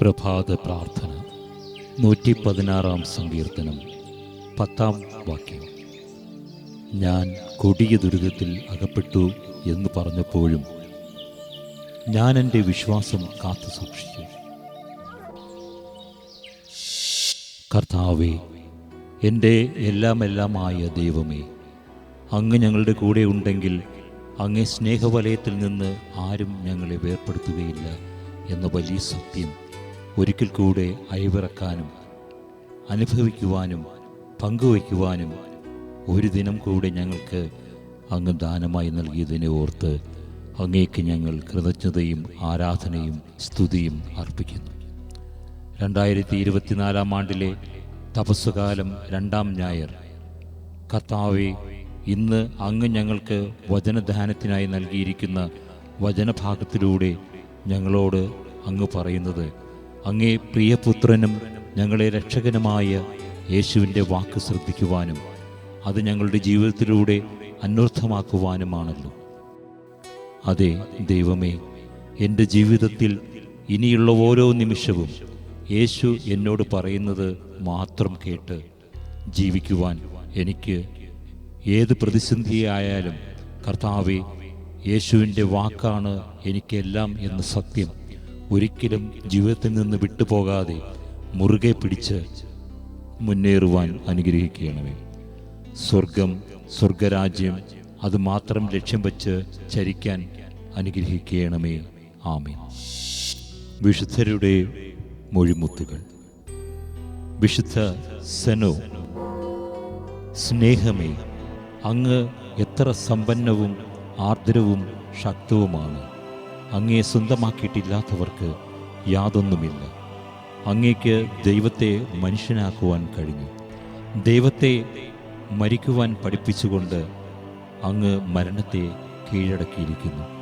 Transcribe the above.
പ്രഭാത പ്രാർത്ഥന. നൂറ്റി പതിനാറാം സങ്കീർത്തനം. പത്താം വാക്യം. ഞാൻ കൊടിയ ദുരിതത്തിൽ അകപ്പെട്ടു എന്ന് പറഞ്ഞപ്പോഴും ഞാൻ എന്റെ വിശ്വാസം കാത്തു സൂക്ഷിച്ചു. കർത്താവേ എന്റെ എല്ലാമെല്ലാമായ ദൈവമേ അങ്ങ് ഞങ്ങളുടെ കൂടെ ഉണ്ടെങ്കിൽ അങ്ങേ സ്നേഹവലയത്തിൽ നിന്ന് ആരും ഞങ്ങളെ വേർപ്പെടുത്തുകയില്ല എന്ന വലിയ സത്യം ഒരിക്കൽ കൂടെ അയവിറക്കാനും അനുഭവിക്കുവാനും പങ്കുവയ്ക്കുവാനും ഒരു ദിനം കൂടെ ഞങ്ങൾക്ക് അങ്ങ് ദാനമായി നൽകിയതിനെ ഓർത്ത് അങ്ങേക്ക് ഞങ്ങൾ കൃതജ്ഞതയും ആരാധനയും സ്തുതിയും അർപ്പിക്കുന്നു. രണ്ടായിരത്തി ഇരുപത്തിനാലാം ആണ്ടിലെ തപസ്സുകാലം രണ്ടാം ഞായർ. കർത്താവെ ഇന്ന് അങ്ങ് ഞങ്ങൾക്ക് വചനദാനത്തിനായി നൽകിയിരിക്കുന്ന വചനഭാഗത്തിലൂടെ ഞങ്ങളോട് അങ്ങ് പറയുന്നത് അങ്ങേ പ്രിയപുത്രനും ഞങ്ങളെ രക്ഷകനുമായ യേശുവിന്റെ വാക്ക് ശ്രദ്ധിക്കുവാനും അത് ഞങ്ങളുടെ ജീവിതത്തിലൂടെ അന്വർത്ഥമാക്കുവാനുമാണല്ലോ. അതെ ദൈവമേ എന്റെ ജീവിതത്തിൽ ഇനിയുള്ള ഓരോ നിമിഷവും യേശു എന്നോട് പറയുന്നത് മാത്രം കേട്ട് ജീവിക്കുവാൻ എനിക്ക് ഏത് പ്രതിസന്ധിയായാലും കർത്താവെ യേശുവിന്റെ വാക്കാണ് എനിക്കെല്ലാം എന്ന സത്യം ഒരിക്കലും ജീവിതത്തിൽ നിന്ന് വിട്ടുപോകാതെ മുറുകെ പിടിച്ച് മുന്നേറുവാൻ അനുഗ്രഹിക്കുകയാണവേ സ്വർഗം സ്വർഗരാജ്യം അത് മാത്രം ലക്ഷ്യം വച്ച് ചരിക്കാൻ അനുഗ്രഹിക്കണമേ. ആമേ വിശുദ്ധരുടെ മൊഴിമുത്തുകൾ. വിശുദ്ധ സെനോ സ്നേഹമേ അങ്ങ് എത്ര സമ്പന്നവും ആർദ്രവും ശക്തവുമാണ്. അങ്ങയെ സ്വന്തമാക്കിയിട്ടില്ലാത്തവർക്ക് യാതൊന്നുമില്ല. അങ്ങേക്ക് ദൈവത്തെ മനുഷ്യനാക്കുവാൻ കഴിഞ്ഞു. ദൈവത്തെ മരിക്കുവാൻ പഠിപ്പിച്ചുകൊണ്ട് അങ്ങ് മരണത്തെ കീഴടക്കിയിരിക്കുന്നു.